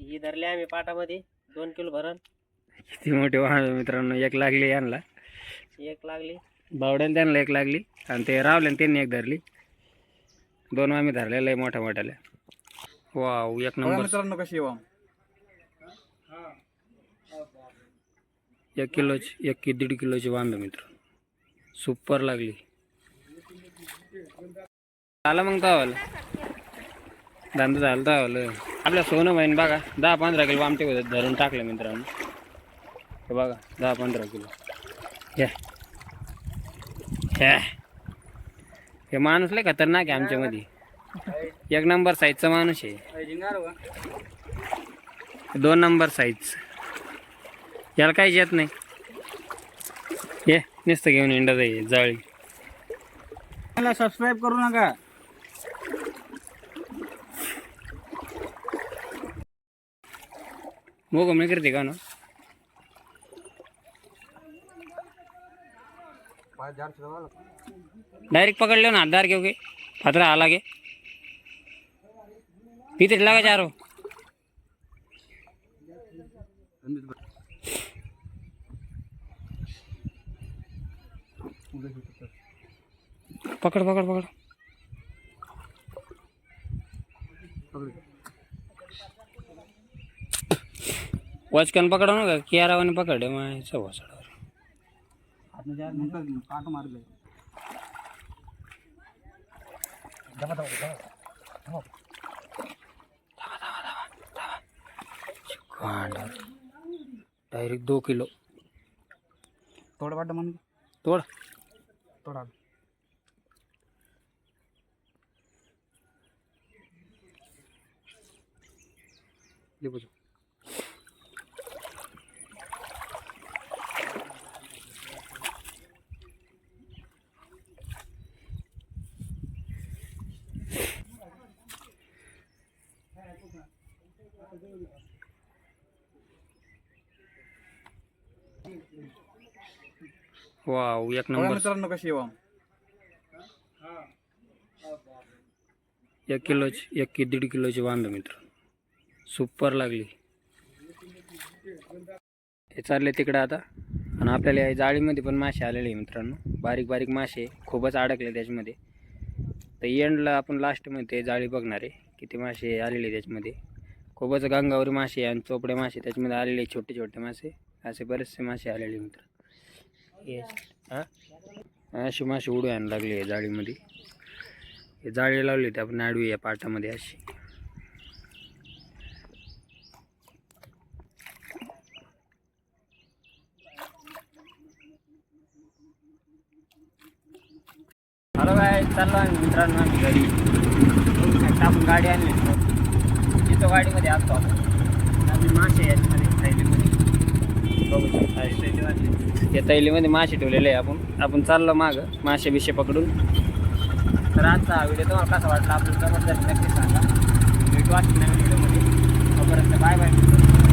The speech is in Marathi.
ही धरली आम्ही पाटामध्ये. दोन किलो भरण. किती मोठे वाहन मित्रांनो एक लागली यांना. एक लागली. बावड्याला त्यांना एक लागली आणि ते रावले त्यांनी एक धरली. दोन आम्ही धरलेलं आहे मोठ्या मोठ्याल्या. वाव एक नंबर. मित्रांनो कशी येवा एक किलोची एक कि दीड किलोची वांबे मित्र. सुपर लागली. आला मग तावाला धंदा झाला तावाला आपल्या सोनं बहीण बघा दहा पंधरा किलो आमटे होतात धरून टाकलं मित्रांनो. हे बघा दहा पंधरा किलो. हे. हे. हे माणूस लय खतरनाक आहे आमच्यामध्ये. एक नंबर साईजचा माणूस आहे. दोन नंबर साईज याला काहीच येत नाही. ये नुसतं घेऊन इंडा जाई जाळी. मला सबस्क्राईब करू नका. मोग मी करते का ना डायरेक्ट पकड़ लो ना अंधार क्योंकि खतरा आला के. पीते लगा जा रहा पकड़ पकड़ पकड़. वचकन पकडो ना का? कियारावाने पकडे मग वसाडावर पाठ मारले डायरेक्ट दो किलो. थोडं पाठ म्हण तोड. थोडा दे बघू. वाव एक नंबर. मित्रांनो कशी येवा एक किलोची एक कि दीड किलोची वांबे मित्र. सुपर लागली. हे चालले तिकडे आता. आणि आपल्याला या जाळीमध्ये पण मासे आलेले आहे मित्रांनो. बारीक बारीक मासे खूपच अडकले त्याच्यामध्ये. तर एंडला आपण लास्टमध्ये ते जाळी बघणार आहे. किती मासे आलेले त्याच्यामध्ये. खूपच गंगावरी मासे आणि चोपडे मासे त्याच्यामध्ये आलेले छोटे छोटे मासे. असे बरेचसे मासे आलेले मित्र. अशी मासे उडू आणायला लागले या जाळीमध्ये. हे जाळी लावली होती आपण आडवी या पाटामध्ये अशी हॅलो काय चाललो आम्ही मित्रांनो आम्ही घरी. आपण गाडी आणली. तिथं गाडीमध्ये असतो आपण. आम्ही मासे याच्यामध्ये थैलीमध्ये. बघू शकता. हे थैलीमध्ये मासे ठेवलेले आहे आपण. आपण चाललो मागं मासे बिशे पकडून. तर आजचा हा व्हिडिओ तुम्हाला कसा वाटला? आपल्याला जबरदस्त नक्की सांगा. भेटू अशी नवीन व्हिडिओमध्ये तोपर्यंत बाय बाय